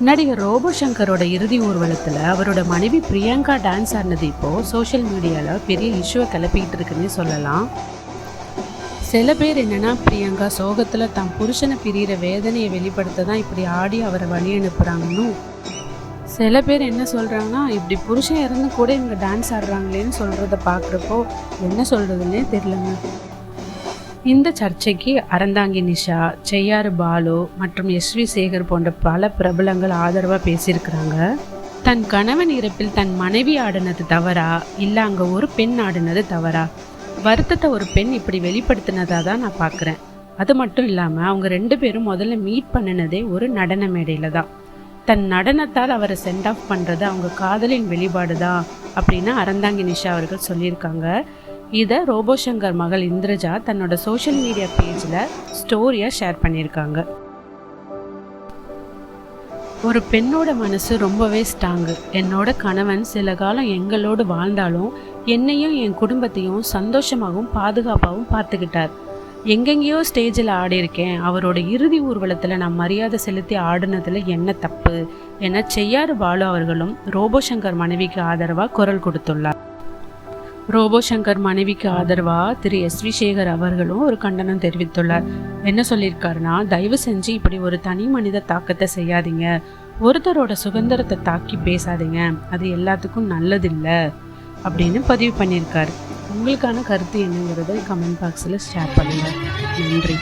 நடிகர் ரோபோ சங்கரோட இறுதி ஊர்வலத்தில் அவரோட மனைவி பிரியங்கா டான்ஸ் ஆடினது இப்போ சோஷியல் மீடியாவில் பெரிய இஷ்யூவை கிளப்பிக்கிட்டு இருக்குன்னு சொல்லலாம். சில பேர் என்னென்னா பிரியங்கா சோகத்தில் தன் புருஷனை பிரிகிற வேதனையை வெளிப்படுத்த தான் இப்படி ஆடி அவரை வழி அனுப்புகிறாங்கன்னு சில பேர் என்ன சொல்கிறாங்கன்னா இப்படி புருஷன் இறந்து கூட இவங்க டான்ஸ் ஆடுறாங்களேன்னு சொல்கிறத பார்க்குறப்போ என்ன சொல்கிறதுனே தெரிலங்க இந்த சர்ச்சைக்கு அறந்தாங்கி நிஷா செய்யாறு பாலு மற்றும் எஸ் வி சேகர் போன்ற பல பிரபலங்கள் ஆதரவாக பேசியிருக்கிறாங்க. தன் கணவன் இறப்பில் தன் மனைவி ஆடினது தவறா? இல்லை அங்கே ஒரு பெண் ஆடினது தவறா? வருத்தத்தை ஒரு பெண் இப்படி வெளிப்படுத்தினதா தான் நான் பார்க்குறேன் அது மட்டும் இல்லாமல் அவங்க ரெண்டு பேரும் முதல்ல மீட் பண்ணினதே ஒரு நடன மேடையில் தான். தன் நடனத்தால் அவரை சென்ட் ஆஃப் பண்ணுறது அவங்க காதலின் வெளிப்பாடு தான் அப்படின்னு அறந்தாங்கி நிஷா அவர்கள் சொல்லியிருக்காங்க. இதை ரோபோ சங்கர் மகள் இந்திரஜா தன்னோட சோஷியல் மீடியா பேஜில் ஸ்டோரியாக ஷேர் பண்ணியிருக்காங்க. ஒரு பெண்ணோட மனசு ரொம்பவே ஸ்ட்ராங்கு என்னோட கணவன் சில காலம் எங்களோடு வாழ்ந்தாலும் என்னையும் என் குடும்பத்தையும் சந்தோஷமாகவும் பாதுகாப்பாகவும் பார்த்துக்கிட்டார். எங்கெங்கேயோ ஸ்டேஜில் ஆடியிருக்கேன் அவரோட இறுதி ஊர்வலத்தில் நான் மரியாதை செலுத்தி ஆடினதில் என்ன தப்பு? என செய்யாறு பாலு அவர்களும் ரோபோ சங்கர் மனைவிக்கு ஆதரவாக குரல் கொடுத்துள்ளார். ரோபோ சங்கர் மனைவிக்கு ஆதரவா திரு எஸ் வி சேகர் அவர்களும் ஒரு கண்டனம் தெரிவித்துள்ளார். என்ன சொல்லியிருக்காருன்னா தயவு செஞ்சு இப்படி ஒரு தனி மனித தாக்கத்தை செய்யாதீங்க. ஒருத்தரோட சுதந்திரத்தை தாக்கி பேசாதீங்க. அது எல்லாத்துக்கும் நல்லதில்லை அப்படின்னு பதிவு பண்ணியிருக்காரு. உங்களுக்கான கருத்து என்னங்கிறத கமெண்ட் பாக்ஸில் ஷேர் பண்ணுங்கள் நன்றி.